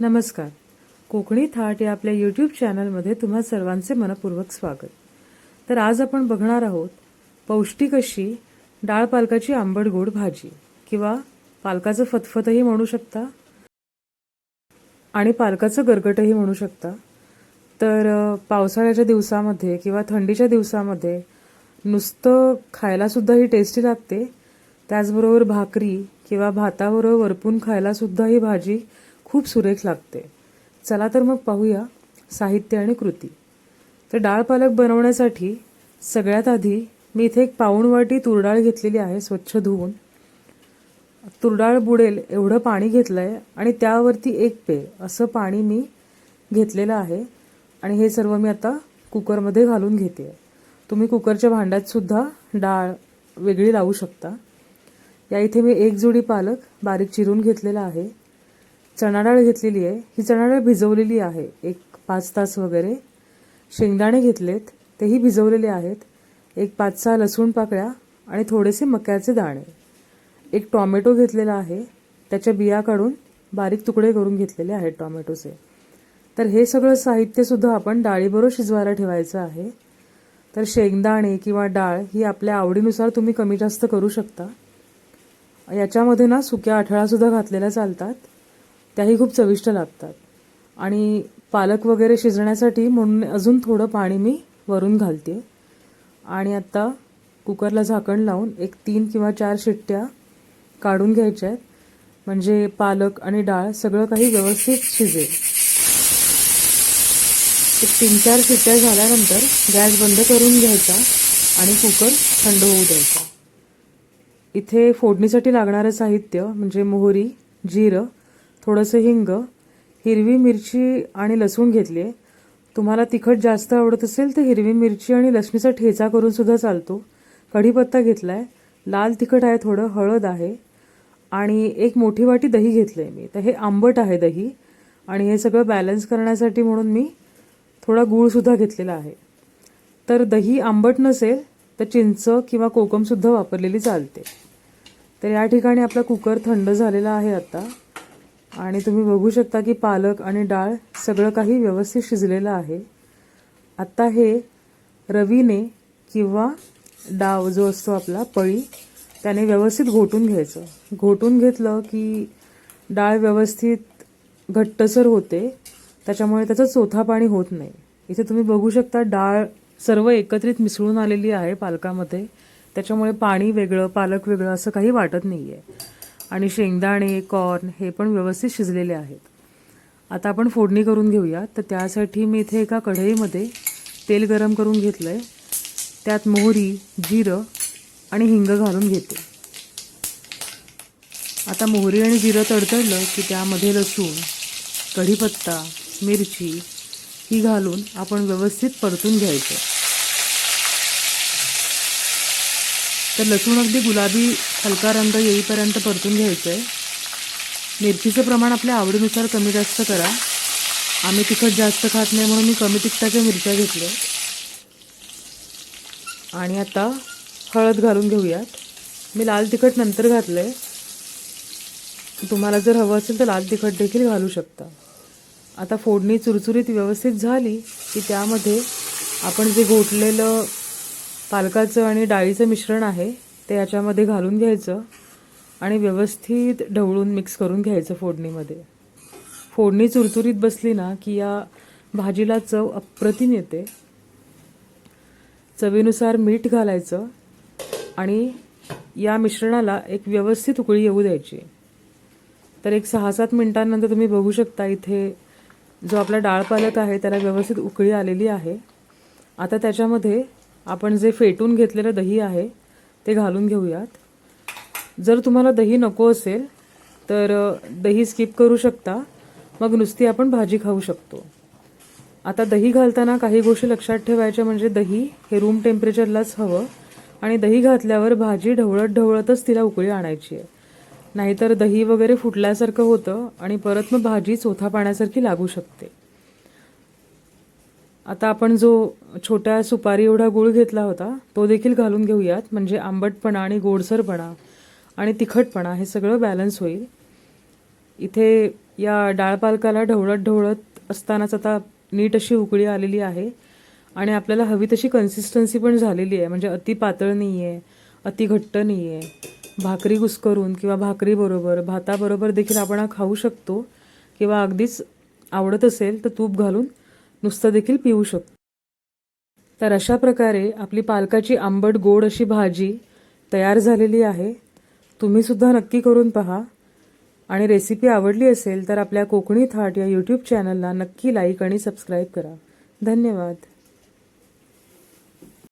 नमस्कार. कोकणी थाट या आपल्या यूट्यूब चॅनलमध्ये तुम्हा सर्वांचे मनपूर्वक स्वागत. तर आज आपण बघणार आहोत पौष्टिक अशी डाळ पालकाची आंबट गोड भाजी किंवा पालकाचं फतफतही म्हणू शकता आणि पालकाचं गरगटही म्हणू शकता. तर पावसाळ्याच्या दिवसामध्ये किंवा थंडीच्या दिवसामध्ये नुसतं खायलासुद्धा ही टेस्टी लागते. त्याचबरोबर भाकरी किंवा भाताबरोबर वरपून खायलासुद्धा ही भाजी खूप सुरेख लागते. चला तर मग पाहूया साहित्य आणि कृती. तर डाळ पालक बनवण्यासाठी सगळ्यात आधी मी इथे एक पाऊण वाटी तुरडाळ घेतलेली आहे स्वच्छ धुवून. तुरडाळ बुडेल एवढं पाणी घेतलं आहे आणि त्यावरती एक पे असं पाणी मी घेतलेलं आहे. आणि हे सर्व मी आता कुकरमध्ये घालून घेते. तुम्ही कुकरच्या भांड्यातसुद्धा डाळ वेगळी लावू शकता. या इथे मी एक जोडी पालक बारीक चिरून घेतलेला आहे. चणाडाळ घेतलेली आहे. ही चणाडाळ भिजवलेली आहे. एक पाच तास वगैरे शेंगदाणे घेतलेत. तेही भिजवलेले आहेत. एक पाच सहा लसूण पाकळ्या आणि थोडेसे मक्याचे दाणे. एक टॉमॅटो घेतलेला आहे. त्याच्या बिया काढून बारीक तुकडे करून घेतलेले आहेत टॉमॅटोचे. तर हे सगळं साहित्यसुद्धा आपण डाळीबरोबर शिजवायला ठेवायचं आहे. तर शेंगदाणे किंवा डाळ ही आपल्या आवडीनुसार तुम्ही कमी जास्त करू शकता. याच्यामध्ये ना सुक्या आठळासुद्धा घातलेल्या चालतात. त्याही खूप चविष्ट लागतात. आणि पालक वगैरे शिजण्यासाठी म्हणून अजून थोडं पाणी मी वरून घालते. आणि आत्ता कुकरला झाकण लावून एक तीन किंवा चार शिट्ट्या काढून घ्यायच्या आहेत. म्हणजे पालक आणि डाळ सगळं काही व्यवस्थित शिजेल. एक तीन चार शिट्ट्या झाल्यानंतर गॅस बंद करून घ्यायचा आणि कुकर थंड होऊ द्यायचा. इथे फोडणीसाठी लागणारं साहित्य म्हणजे मोहरी जिरं थोडंसं हिंग हिरवी मिरची आणि लसूण घेतली. आहे तुम्हाला तिखट जास्त आवडत असेल तर हिरवी मिरची आणि लसणीचा ठेचा करून सुद्धा चालतो. कढीपत्ता घेतला आहे लाल तिखट आहे थोडं हळद आहे. आणि एक मोठी वाटी दही घेतलं आहे मी. तर हे आंबट आहे दही. आणि हे सगळं बॅलन्स करण्यासाठी म्हणून मी थोडा गूळसुद्धा घेतलेला आहे. तर दही आंबट नसेल तर चिंच किंवा कोकमसुद्धा वापरलेली चालते. तर या ठिकाणी आपला कुकर थंड झालेला आहे आता. आणि तुम्ही बघू शकता की पालक आणि डाळ सगळं काही व्यवस्थित शिजलेलं आहे. आत्ता हे रवीने किंवा डाव जो असतो आपला पळी त्याने व्यवस्थित घोटून घ्यायचं. घोटून घेतलं की डाळ व्यवस्थित घट्टसर होते त्याच्यामुळे त्याचं चोथा पाणी होत नाही. इथे तुम्ही बघू शकता डाळ सर्व एकत्रित मिसळून आलेली आहे पालकामध्ये. त्याच्यामुळे पाणी वेगळं पालक वेगळं असं काही वाटत नाही आहे आणि शेंगदाणे कॉर्न हे पण व्यवस्थित शिजलेले आहेत. आता आपण फोडणी करून घेऊया. तर त्यासाठी मी इथे एका कढईमध्ये तेल गरम करून घेतलं आहे त्यात मोहरी जिरं आणि हिंग घालून घेते. आता मोहरी आणि जिरं तडतडलं की त्यामध्ये लसूण कढीपत्ता मिरची ही घालून आपण व्यवस्थित परतून घ्यायचं. तर लसूण अगदी गुलाबी हलका रंग येईपर्यंत परतून घ्यायचं आहे मिरचीचं प्रमाण आपल्या आवडीनुसार कमी जास्त करा. आम्ही तिखट जास्त खात नाही म्हणून मी कमी तिखटाच्या मिरच्या घेतल्या. आणि आता हळद घालून घेऊयात. मी लाल तिखट नंतर घातलं आहे तुम्हाला जर हवं असेल तर लाल तिखट देखील घालू शकता. आता फोडणी चुरचुरीत व्यवस्थित झाली की त्यामध्ये आपण जे घोटलेलं पालकाचं आणि डाळीचं मिश्रण आहे ते याच्यामध्ये घालून घ्यायचं आणि व्यवस्थित ढवळून मिक्स करून घ्यायचं फोडणीमध्ये. फोडणी चुरचुरीत बसली ना की या भाजीला चव अप्रतिम येते. चवीनुसार मीठ घालायचं आणि या मिश्रणाला एक व्यवस्थित उकळी येऊ द्यायची. तर एक सहा सात मिनिटांनंतर तुम्ही बघू शकता इथे जो आपला डाळ पालक आहे त्याला व्यवस्थित उकळी आलेली आहे. आता त्याच्यामध्ये आपण जे फेटून घेतलेलं दही आहे ते घालून घेऊयात. जर तुम्हाला दही नको असेल तर दही स्किप करू शकता. मग नुसती आपण भाजी खाऊ शकतो. आता दही घालताना काही गोष्टी लक्षात ठेवायच्या म्हणजे दही हे रूम टेम्परेचरलाच हवं आणि दही घातल्यावर भाजी ढवळत ढवळतच तिला उकळी आणायची आहे. नाहीतर दही वगैरे फुटल्यासारखं होतं आणि परत मग भाजी चोथा पाण्यासारखी लागू शकते. आता आपण जो छोट्या सुपारी एवढा गूळ घेतला होता तो देखील घालून घेऊयात. म्हणजे आंबटपणा आणि गोडसरपणा आणि तिखटपणा हे सगळं बॅलन्स होईल. इथे या डाळ पालकाला ढवळत ढवळत असतानाच आता नीट अशी उकळी आलेली आहे आणि आपल्याला हवी तशी कन्सिस्टन्सी पण झालेली आहे. म्हणजे अति पातळ नाही आहे अति घट्ट नाही आहे भाकरी घुसकरून किंवा भाकरीबरोबर भाताबरोबर देखील आपण हा खाऊ शकतो. किंवा अगदीच आवडत असेल तर तूप घालून नुसतं देखील पिऊ शकतो. तर अशा प्रकारे आपली पालकाची आंबट गोड अशी भाजी तयार झालेली आहे. तुम्ही सुद्धा नक्की करून पहा. आणि रेसिपी आवडली असेल तर आपल्या कोकणी थाट या यूट्यूब चॅनलला नक्की लाईक आणि सबस्क्राईब करा. धन्यवाद.